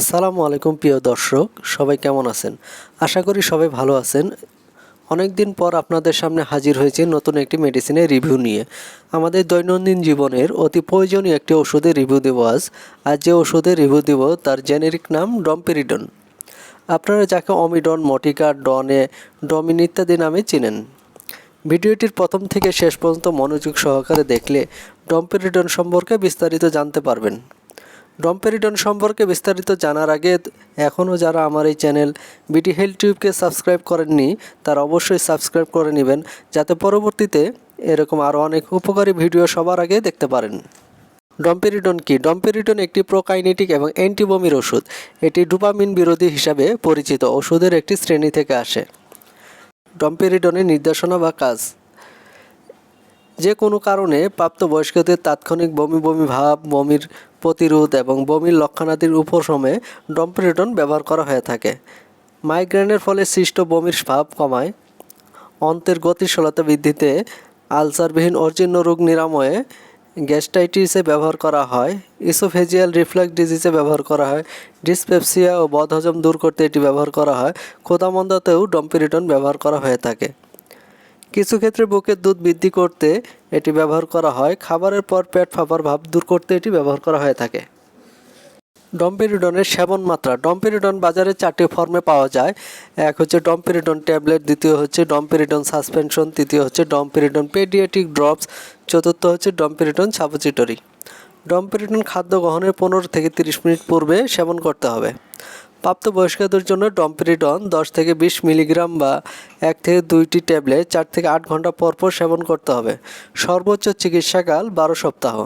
আসসালামু আলাইকুম প্রিয় দর্শক, সবাই কেমন আছেন? আশা করি সবাই ভালো আছেন। অনেক দিন পর আপনাদের সামনে হাজির হয়েছে নতুন একটি মেডিসিনের রিভিউ নিয়ে। আমাদের দৈনন্দিন জীবনের অতি প্রয়োজনীয় একটি ওষুধের রিভিউ দেবো আজ। আর যে ওষুধের রিভিউ দেব তার জেনেরিক নাম ডম্পেরিডন আপনারা যাকে অমিডন মটিকা ডনে ডমিন ইত্যাদি নামে চেনেন। ভিডিওটির প্রথম থেকে শেষ পর্যন্ত মনোযোগ সহকারে দেখলে ডম্পেরিডন সম্পর্কে বিস্তারিত জানতে পারবেন। ডম্পেরিডন সম্পর্কে বিস্তারিত জানার আগে এখনও যারা আমার এই চ্যানেল বিটি হেলথ টিউবকে সাবস্ক্রাইব করেননি, তারা অবশ্যই সাবস্ক্রাইব করে নেবেন, যাতে পরবর্তীতে এরকম আরও অনেক উপকারী ভিডিও সবার আগে দেখতে পারেন। ডম্পেরিডন কি? ডম্পেরিডন একটি প্রোকাইনেটিক এবং অ্যান্টিবমির ওষুধ। এটি ডোপামিন বিরোধী হিসাবে পরিচিত। ওষুধের একটি শ্রেণি থেকে আসে। ডম্পেরিডনের নির্দেশনা বা কাজ। যে কোনো কারণে প্রাপ্তবয়স্কদের তাৎক্ষণিক বমি বমি ভাব, বমির প্রতিরোধ এবং বমির লক্ষণাদির উপশমে ডম্পেরিডন ব্যবহার করা হয়ে থাকে। মাইগ্রেনের ফলে সৃষ্ট বমির ভাব কমায়। অন্তের গতিশীলতা বৃদ্ধিতে আলসারবিহীন অর্জিন্য রোগ নিরাময়ে গ্যাস্ট্রাইটিসে ব্যবহার করা হয়। ইসোফেজিয়াল রিফ্লাক্স ডিজিজে ব্যবহার করা হয়। ডিসপেপসিয়া ও বদহজম দূর করতে এটি ব্যবহার করা হয়। ক্ষুধামন্দাতেও ডম্পেরিডন ব্যবহার করা হয়ে থাকে। কিছু ক্ষেত্রে বুকের দুধ বৃদ্ধি করতে এটি ব্যবহার করা হয়। খাবারের পর পেট ফাঁপার ভাব দূর করতে এটি ব্যবহার করা হয়ে থাকে। ডম্পেরিডনের সেবন মাত্রা। ডম্পেরিডন বাজারে চারটি ফর্মে পাওয়া যায়। এক হচ্ছে ডম্পেরিডন ট্যাবলেট, দ্বিতীয় হচ্ছে ডম্পেরিডন সাসপেনশন, তৃতীয় হচ্ছে ডম্পেরিডন পেডিয়াটিক ড্রপস, চতুর্থ হচ্ছে ডম্পেরিডন সাপোজিটরি ডম্পেরিডন খাদ্য গ্রহণের পনেরো থেকে তিরিশ মিনিট পূর্বে সেবন করতে হবে। প্রাপ্তবয়স্কদের জন্য ডম্পেরিডন দশ থেকে বিশ মিলিগ্রাম বা এক থেকে দুইটি ট্যাবলেট চার থেকে আট ঘণ্টা পর পর সেবন করতে হবে। সর্বোচ্চ চিকিৎসাকাল বারো সপ্তাহ।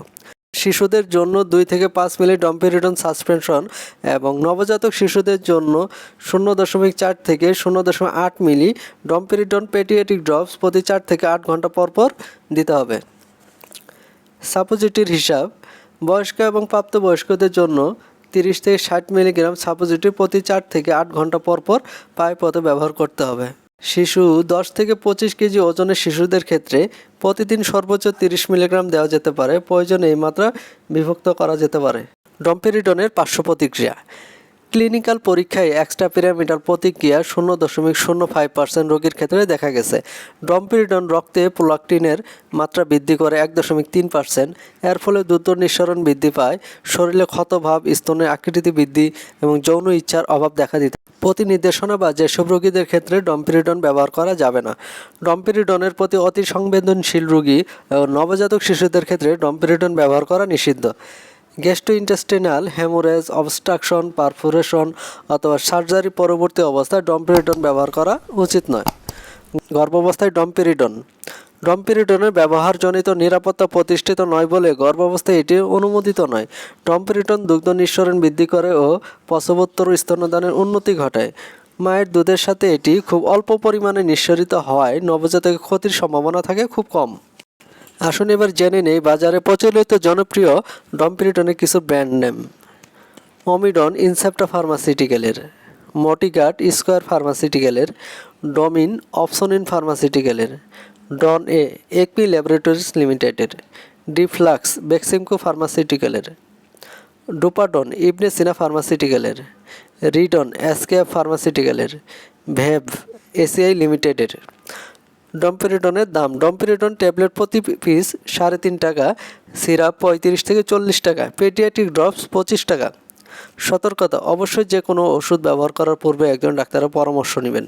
শিশুদের জন্য দুই থেকে পাঁচ মিলি ডম্পেরিডন সাসপেনশন এবং নবজাতক শিশুদের জন্য শূন্য দশমিক চার থেকে শূন্য দশমিক আট মিলি ডম্পেরিডন পেটিয়েটিক ড্রপস প্রতি চার থেকে আট ঘণ্টা পর পর দিতে হবে। সাপোজিটির হিসাব, বয়স্ক এবং প্রাপ্তবয়স্কদের জন্য তিরিশ থেকে ষাট মিলিগ্রাম সাপোজিটিভ প্রতি চার থেকে আট ঘণ্টা পর পর পায়ে পথে ব্যবহার করতে হবে। শিশু দশ থেকে পঁচিশ কেজি ওজনের শিশুদের ক্ষেত্রে প্রতিদিন সর্বোচ্চ তিরিশ মিলিগ্রাম দেওয়া যেতে পারে। প্রয়োজনে এই মাত্রা বিভক্ত করা যেতে পারে। ডম্পেরিটনের পার্শ্ব প্রতিক্রিয়া। ক্লিনিক্যাল পরীক্ষায় এক্সট্রা পিরামিডাল প্রতিক্রিয়া শূন্য দশমিক শূন্য ফাইভ পার্সেন্ট রোগীর ক্ষেত্রে দেখা গেছে। ডম্পেরিডন রক্তে প্রোলাকটিনের মাত্রা বৃদ্ধি করে এক দশমিক তিন পার্সেন্ট। এর ফলে দ্রুত নিঃসরণ বৃদ্ধি পায়, শরীরে ক্ষতভাব স্তনের আকৃতি বৃদ্ধি এবং যৌন ইচ্ছার অভাব দেখা দিতে প্রতি নির্দেশনা বা যেসব রোগীদের ক্ষেত্রে ডম্পেরিডন ব্যবহার করা যাবে না। ডম্পেরিডনের প্রতি অতি সংবেদনশীল রোগী নবজাতক শিশুদের ক্ষেত্রে ডম্পেরিডন ব্যবহার করা নিষিদ্ধ। গ্যাস্ট্রোইন্টেস্টিনাল হ্যামোরেজ অবস্ট্রাকশন পারফোরেশন অথবা সার্জারি পরবর্তী অবস্থায় ডম্পেরিডন ব্যবহার করা উচিত নয়। গর্ভাবস্থায় ডম্পেরিডন ডম্পেরিডনের ব্যবহারজনিত নিরাপত্তা প্রতিষ্ঠিত নয় বলে গর্ভাবস্থায় এটি অনুমোদিত নয়। ডম্পেরিডন দুগ্ধ নিঃসরণ বৃদ্ধি করে ও প্রসবোত্তর স্তনদানের উন্নতি ঘটায়। মায়ের দুধের সাথে এটি খুব অল্প পরিমাণে নিঃসরিত হওয়ায় নবজাতকের ক্ষতির সম্ভাবনা থাকে খুব কম। আসুন এবার জেনে নেই বাজারে প্রচলিত জনপ্রিয় ডম্পেরিডনের কিছু ব্র্যান্ড নেম। অমিডন ইনসেপ্টা ফার্মাসিউটিক্যালের, মটিগার্ড স্কোয়ার ফার্মাসিউটিক্যালের, ডমিন অপসনিন ফার্মাসিউটিক্যালের, ডন এ একমি ল্যাবরেটরিজ লিমিটেডের, ডিফ্লাক্স বেক্সিমকো ফার্মাসিউটিক্যালের, ডোপাডন ইবনে সিনা ফার্মাসিউটিক্যালের, রিডন এসকেএফ ফার্মাসিউটিক্যালের, ভেভ এসিআই লিমিটেডের। ডম্পেরিডনের দাম। ডম্পেরিডন ট্যাবলেট প্রতি পিস সাড়ে তিন টাকা, সিরাপ পঁয়ত্রিশ থেকে চল্লিশ টাকা, পেডিয়াট্রিক ড্রপস পঁচিশ টাকা। সতর্কতা, অবশ্যই যে কোনো ওষুধ ব্যবহার করার পূর্বে একজন ডাক্তারের পরামর্শ নেবেন।